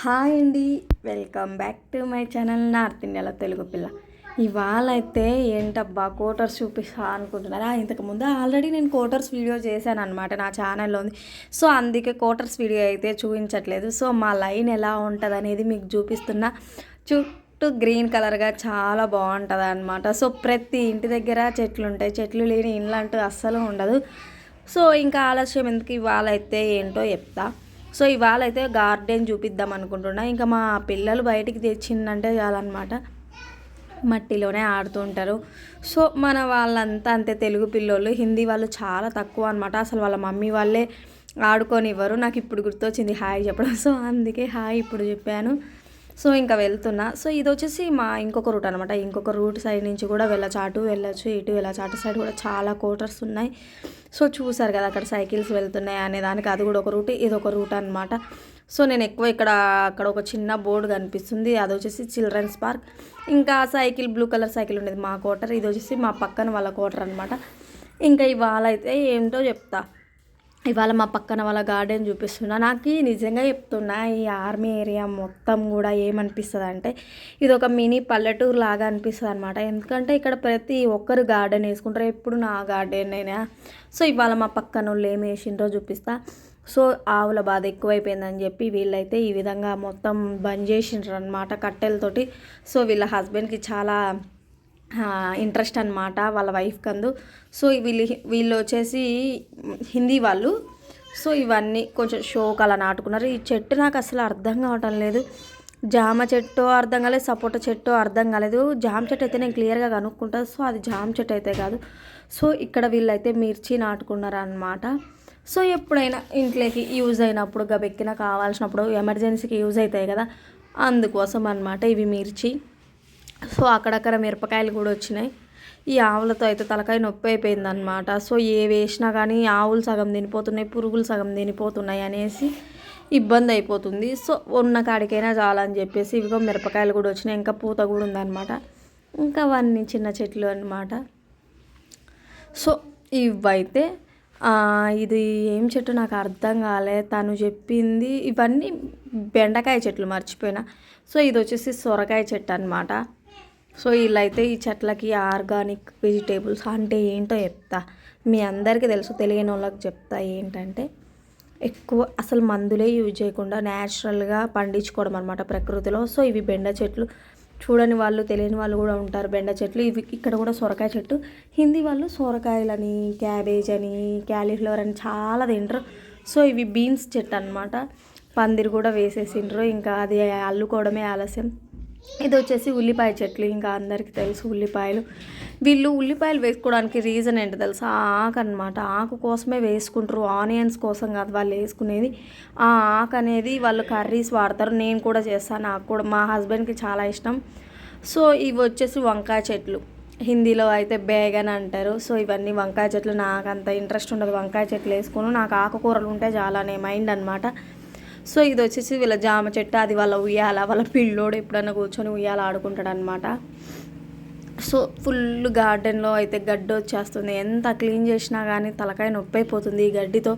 Hi అండి. Welcome back to my channel north ఇండియాలో తెలుగు పిల్ల. ఇవాళ అయితే ఏంటబ్బా కోటర్స్ చూపిస్తా అనుకుంటున్నారా? ఇంతకుముందు ఆల్రెడీ నేను కోటర్స్ వీడియో చేశాను అనమాట నా ఛానల్లో ఉంది. సో అందుకే కోటర్స్ వీడియో అయితే చూపించట్లేదు. సో మా లైన్ ఎలా ఉంటుంది అనేది మీకు చూపిస్తున్నా చుట్టూ గ్రీన్ కలర్గా చాలా బాగుంటుంది అనమాట సో ప్రతి ఇంటి దగ్గర చెట్లు ఉంటాయి చెట్లు లేని ఇండ్లు అంటూ అస్సలు ఉండదు. సో ఇంకా ఆలస్యం ఎందుకు? ఇవాళ అయితే ఏంటో చెప్తా. సో ఇవాళ అయితే గార్డెన్ చూపిద్దాం అనుకుంటున్నా. ఇంకా మా పిల్లలు బయటికి తెచ్చిందంటే చాలన్నమాట. మట్టిలోనే ఆడుతుంటారు సో మన వాళ్ళంతా అంతే తెలుగు పిల్లోళ్ళు. హిందీ వాళ్ళు చాలా తక్కువ అనమాట అసలు వాళ్ళ మమ్మీ వాళ్ళే ఆడుకొని ఇవ్వరు. నాకు ఇప్పుడు గుర్తొచ్చింది హాయ్ చెప్పడం. సో అందుకే హాయ్ ఇప్పుడు చెప్పాను. సో ఇంకా వెళ్తున్నా. సో ఇది వచ్చేసి మా ఇంకొక రూట్ అనమాట ఇంకొక రూట్ సైడ్ నుంచి కూడా వెళ్ళచ్చు. అటు వెళ్ళచ్చు ఇటు వెళ్ళచ్చు. అటు సైడ్ కూడా చాలా కోటర్స్ ఉన్నాయి. సో చూసారు కదా అక్కడ సైకిల్స్ వెళ్తున్నాయి అనే దానికి అది కూడా ఒక రూట్ ఇది ఒక రూట్ అనమాట సో నేను ఎక్కువ ఇక్కడ అక్కడ ఒక చిన్న బోర్డు కనిపిస్తుంది. అది వచ్చేసి చిల్డ్రన్స్ పార్క్. ఇంకా సైకిల్ బ్లూ కలర్ సైకిల్ ఉండేది మా కోటర్. ఇది వచ్చేసి మా పక్కన వాళ్ళ కోటర్ అనమాట ఇంకా ఇవాళ అయితే ఏంటో చెప్తా. ఇవాళ మా పక్కన వాళ్ళ గార్డెన్ చూపిస్తున్నా. నాకు నిజంగా చెప్తున్నా ఈ ఆర్మీ ఏరియా మొత్తం కూడా ఏమనిపిస్తుంది అంటే ఇది ఒక మినీ పల్లెటూరు లాగా అనిపిస్తుంది అనమాట ఎందుకంటే ఇక్కడ ప్రతి ఒక్కరు గార్డెన్ వేసుకుంటారు. ఎప్పుడు నా గార్డెన్ అయినా. సో ఇవాళ మా పక్కన వాళ్ళు ఏం వేసిండ్రో చూపిస్తా. సో ఆవుల బాధ ఎక్కువైపోయిందని చెప్పి వీళ్ళైతే ఈ విధంగా మొత్తం బంద్ చేసిండ్రు అనమాట కట్టెలతోటి. సో వీళ్ళ హస్బెండ్కి చాలా ఇంట్రెస్ట్ అనమాట వాళ్ళ వైఫ్ కందు. సో వీళ్ళు వీళ్ళు వచ్చేసి హిందీ వాళ్ళు. సో ఇవన్నీ కొంచెం షోక్ అలా నాటుకున్నారు. ఈ చెట్టు నాకు అసలు అర్థం కావటం లేదు. జామ చెట్టు అర్థం కాలేదు సపోటా చెట్టు అర్థం కాలేదు. జామ చెట్టు అయితే నేను క్లియర్గా కనుక్కుంటా. సో అది జామ చెట్టు అయితే కాదు. సో ఇక్కడ వీళ్ళైతే మిర్చి నాటుకున్నారు అనమాట సో ఎప్పుడైనా ఇంట్లోకి యూజ్ అయినప్పుడు గబెక్కిన కావాల్సినప్పుడు ఎమర్జెన్సీకి యూజ్ అవుతాయి కదా. అందుకోసం అనమాట ఇవి మిర్చి. సో అక్కడక్కడ మిరపకాయలు కూడా వచ్చినాయి. ఈ ఆవులతో అయితే తలకాయ నొప్పి అయిపోయింది అనమాట సో ఏ వేసినా కానీ ఆవులు సగం తినిపోతున్నాయి పురుగులు సగం తినిపోతున్నాయి అనేసి ఇబ్బంది అయిపోతుంది. సో ఉన్న కాడికైనా చాలని చెప్పేసి ఇవిగో మిరపకాయలు కూడా వచ్చినాయి. ఇంకా పూత కూడా ఉందన్నమాట. ఇంకా అవన్నీ చిన్న చెట్లు అనమాట సో ఇవైతే ఇది ఏం చెట్టు నాకు అర్థం కాలే. తను చెప్పింది ఇవన్నీ బెండకాయ చెట్లు మర్చిపోయినా. సో ఇది వచ్చేసి సొరకాయ చెట్టు అనమాట సో వీళ్ళైతే ఈ చెట్లకి ఆర్గానిక్ వెజిటేబుల్స్ అంటే ఏంటో చెప్తా. మీ అందరికీ తెలుసు తెలియని వాళ్ళకి చెప్తా ఏంటంటే ఎక్కువ అసలు మందులే యూజ్ చేయకుండా న్యాచురల్గా పండించుకోవడం అనమాట ప్రకృతిలో. సో ఇవి బెండ చెట్లు చూడని వాళ్ళు తెలియని వాళ్ళు కూడా ఉంటారు బెండ చెట్లు. ఇవి ఇక్కడ కూడా సొరకాయ చెట్టు. హిందీ వాళ్ళు సొరకాయలని క్యాబేజ్ అని క్యాలీఫ్లవర్ అని చాలా తింటారు. సో ఇవి బీన్స్ చెట్టు అనమాట పందిరి కూడా వేసేసిండ్రు. ఇంకా అది అల్లుకోవడమే ఆలస్యం. ఇది వచ్చేసి ఉల్లిపాయ చెట్లు ఇంకా అందరికీ తెలుసు ఉల్లిపాయలు. వీళ్ళు ఉల్లిపాయలు వేసుకోవడానికి రీజన్ ఏంటో తెలుసా? ఆకు అనమాట ఆకు కోసమే వేసుకుంటారు. ఆనియన్స్ కోసం కాదు వాళ్ళు వేసుకునేది. ఆ ఆకు అనేది వాళ్ళు కర్రీస్ వాడతారు. నేను కూడా చేస్తాను. నాకు కూడా మా హస్బెండ్కి చాలా ఇష్టం. సో ఇవి వచ్చేసి వంకాయ చెట్లు. హిందీలో అయితే బేగన్ అంటారు. సో ఇవన్నీ వంకాయ చెట్లు. నాకు అంత ఇంట్రెస్ట్ ఉండదు. వంకాయ చెట్లు వేసుకుని నాకు ఆకుకూరలు ఉంటే చాలా నే మైండ్ అనమాట సో ఇది వచ్చేసి వీళ్ళ జామ చెట్టు అది వాళ్ళ ఉయ్యాల వాళ్ళ పిల్లోడు ఎప్పుడన్నా కూర్చొని ఉయ్యాల ఆడుకుంటాడు అనమాట సో ఫుల్ గార్డెన్లో అయితే గడ్డి వచ్చేస్తుంది. ఎంత క్లీన్ చేసినా కానీ తలకాయ నొప్పి అయిపోతుంది ఈ గడ్డితో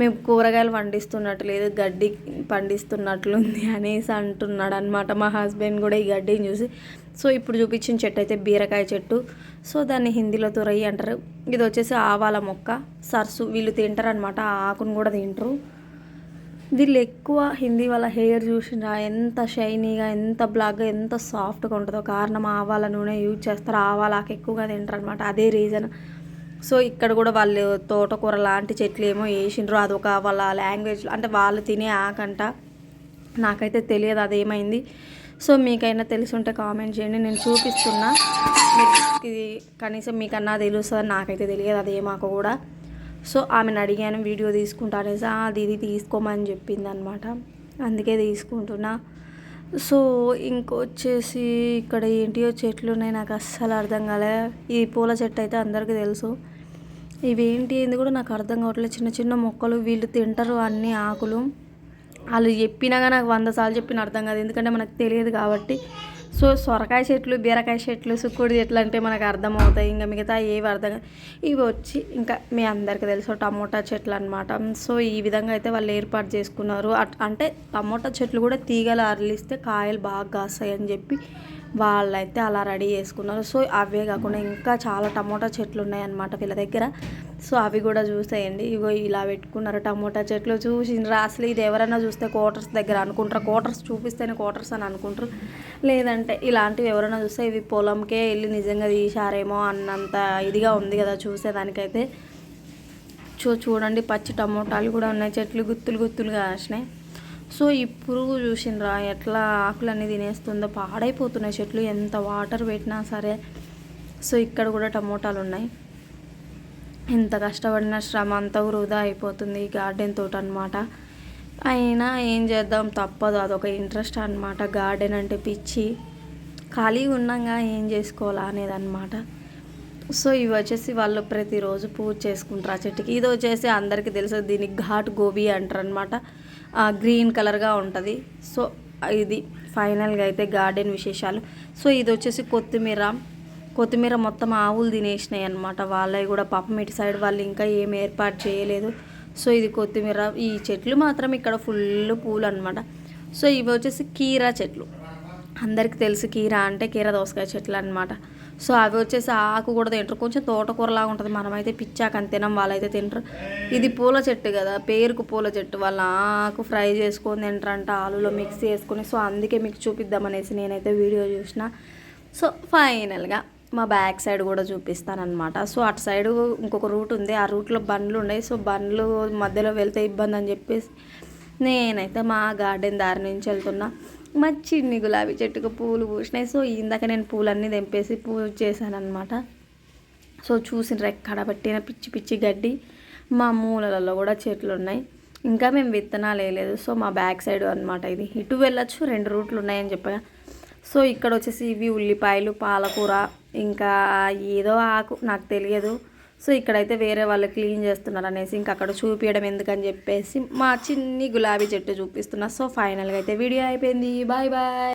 మేము కూరగాయలు పండిస్తున్నట్టు లేదు గడ్డి పండిస్తున్నట్లుంది అనేసి అంటున్నాడు అనమాట మా హస్బెండ్ కూడా ఈ గడ్డిని చూసి. సో ఇప్పుడు చూపించిన చెట్టు అయితే బీరకాయ చెట్టు. సో దాన్ని హిందీలో తురయి అంటారు. ఇది వచ్చేసి ఆవాల మొక్క సర్సు వీళ్ళు తింటారనమాట ఆకును కూడా తింటారు. వీళ్ళు ఎక్కువ హిందీ వాళ్ళ హెయిర్ చూసినా ఎంత షైనీగా ఎంత బ్లాక్గా ఎంత సాఫ్ట్గా ఉంటుందో కారణం ఆవాల నూనె యూజ్ చేస్తారు. ఆవాలాకు ఎక్కువగా తింటారు అనమాట అదే రీజన్ సో ఇక్కడ కూడా వాళ్ళు తోటకూర లాంటి చెట్లు ఏమో వేసిండ్రు. అదొక వాళ్ళ లాంగ్వేజ్ అంటే వాళ్ళు తినే ఆకంట నాకైతే తెలియదు అదేమైంది సో మీకైనా తెలిసి ఉంటే కామెంట్ చేయండి. నేను చూపిస్తున్నా. ఇది కనీసం మీకన్నా తెలుస్తుంది నాకైతే తెలియదు. అదేమాకు కూడా. సో ఆమెను అడిగాను వీడియో తీసుకుంటానేసి దీది తీసుకోమని చెప్పింది అనమాట అందుకే తీసుకుంటున్నా. సో ఇంకొచ్చేసి ఇక్కడ ఏంటియో చెట్లు ఉన్నాయి నాకు అస్సలు అర్థం కాలే. ఈ పూల చెట్టు అయితే అందరికీ తెలుసు. ఇవేంటి ఏంది కూడా నాకు అర్థం కావట్లేదు. చిన్న చిన్న మొక్కలు వీళ్ళు తింటారు అన్ని ఆకులు. వాళ్ళు చెప్పినాగా నాకు వంద సార్లు చెప్పిన అర్థం కాదు. ఎందుకంటే మనకు తెలియదు కాబట్టి సో సొరకాయ చెట్లు బీరకాయ చెట్లు సుక్కుడు చెట్లు అంటే మనకు అర్థమవుతాయి. ఇంకా మిగతా ఏవి అర్థం కాదు. ఇవి వచ్చి ఇంకా మీ అందరికీ తెలుసు టమోటా చెట్లు అనమాట సో ఈ విధంగా అయితే వాళ్ళు ఏర్పాటు చేసుకున్నారు. అట్- అంటే టమోటా చెట్లు కూడా తీగలు అరలిస్తే కాయలు బాగా కాస్తాయి అని చెప్పి వాళ్ళైతే అలా రెడీ చేసుకున్నారు. సో అవే కాకుండా ఇంకా చాలా టమోటా చెట్లు ఉన్నాయన్నమాట వీళ్ళ దగ్గర. సో అవి కూడా చూసేయండి. ఇగో ఇలా పెట్టుకున్నారు. టమోటా చెట్లు చూసిండ్రా. అసలు ఇది ఎవరైనా చూస్తే క్వార్టర్స్ దగ్గర అనుకుంటారు. క్వార్టర్స్ చూపిస్తేనే క్వార్టర్స్ అని అనుకుంటారు. లేదంటే ఇలాంటివి ఎవరైనా చూస్తే ఇవి పొలంకే వెళ్ళి నిజంగా తీశారేమో అన్నంత ఇదిగా ఉంది కదా చూసేదానికైతే. చూ చూడండి పచ్చి టమోటాలు కూడా ఉన్నాయి. చెట్లు గుత్తులు గుత్తులుగా కాసినాయి. సో ఈ పురుగు చూసినరా ఎట్లా ఆకులన్నీ తినేస్తుందో? పాడైపోతున్నాయి చెట్లు. ఎంత వాటర్ పెట్టినా సరే. సో ఇక్కడ కూడా టమోటాలు ఉన్నాయి. ఎంత కష్టపడిన శ్రమ అంతా వృధా అయిపోతుంది ఈ గార్డెన్ తోట అనమాట అయినా ఏం చేద్దాం? తప్పదు. అదొక ఇంట్రెస్ట్ అనమాట గార్డెన్ అంటే పిచ్చి. ఖాళీగా ఉన్నాగా ఏం చేసుకోవాలా అనేది అనమాట సో ఇవి వచ్చేసి వాళ్ళు ప్రతిరోజు పూజ చేసుకుంటారు ఆ చెట్టుకి. ఇది వచ్చేసి అందరికీ తెలుసు. దీనికి ఘాట్ గోబీ అంటారు అనమాట గ్రీన్ కలర్గా ఉంటుంది. సో ఇది ఫైనల్గా అయితే గార్డెన్ విశేషాలు. సో ఇది వచ్చేసి కొత్తిమీర కొత్తిమీర మొత్తం ఆవులు తినేసినాయి అనమాట వాళ్ళవి కూడా పాపం ఇటు సైడ్ వాళ్ళు ఇంకా ఏం ఏర్పాటు చేయలేదు. సో ఇది కొత్తిమీర. ఈ చెట్లు మాత్రం ఇక్కడ ఫుల్ పూలు అనమాట సో ఇవి వచ్చేసి కీరా చెట్లు. అందరికి తెలుసు కీరా అంటే కీర దోసకాయ చెట్లు అనమాట సో అవి వచ్చేసి ఆకు కూడా తింటారు. కొంచెం తోటకూరలాగా ఉంటుంది. మనమైతే పిచ్చాకని తినం వాళ్ళైతే తింటారు. ఇది పూల చెట్టు కదా. పేరుకు పూల చెట్టు. వాళ్ళ ఆకు ఫ్రై చేసుకొని తింటారంట ఆలులో మిక్స్ చేసుకొని. సో అందుకే మీకు చూపిద్దామనేసి నేనైతే వీడియో చూసిన. సో ఫైనల్గా మా బ్యాక్ సైడ్ కూడా చూపిస్తానమాట సో అటు సైడ్ ఇంకొక రూట్ ఉంది. ఆ రూట్లో బండ్లు ఉన్నాయి. సో బండ్లు మధ్యలో వెళ్తే ఇబ్బంది అని చెప్పేసి నేనైతే మా గార్డెన్ దారి నుంచి వెళ్తున్నా. మా చిన్ని గులాబీ చెట్టుకు పూలు పూసినాయి. సో ఇందాక నేను పూలన్నీ తెంపేసి పూజ చేశాను సో చూసిన ఎక్కడ పెట్టిన పిచ్చి పిచ్చి గడ్డి. మా మూలలలో కూడా చెట్లు ఉన్నాయి. ఇంకా మేము విత్తనాలు వేయలేదు. సో మా బ్యాక్ సైడ్ అనమాట ఇది. ఇటు వెళ్ళొచ్చు. రెండు రూట్లు ఉన్నాయని చెప్పగా. సో ఇక్కడ వచ్చేసి ఇవి ఉల్లిపాయలు పాలకూర ఇంకా ఏదో ఆకు నాకు తెలియదు. సో ఇక్కడైతే వేరే వాళ్ళు క్లీన్ చేస్తున్నారు అనేసి ఇంకా అక్కడ చూపించడం ఎందుకని చెప్పేసి మా చిన్ని గులాబీ చెట్టు చూపిస్తున్నా. సో ఫైనల్గా అయితే వీడియో అయిపోయింది. Bye bye.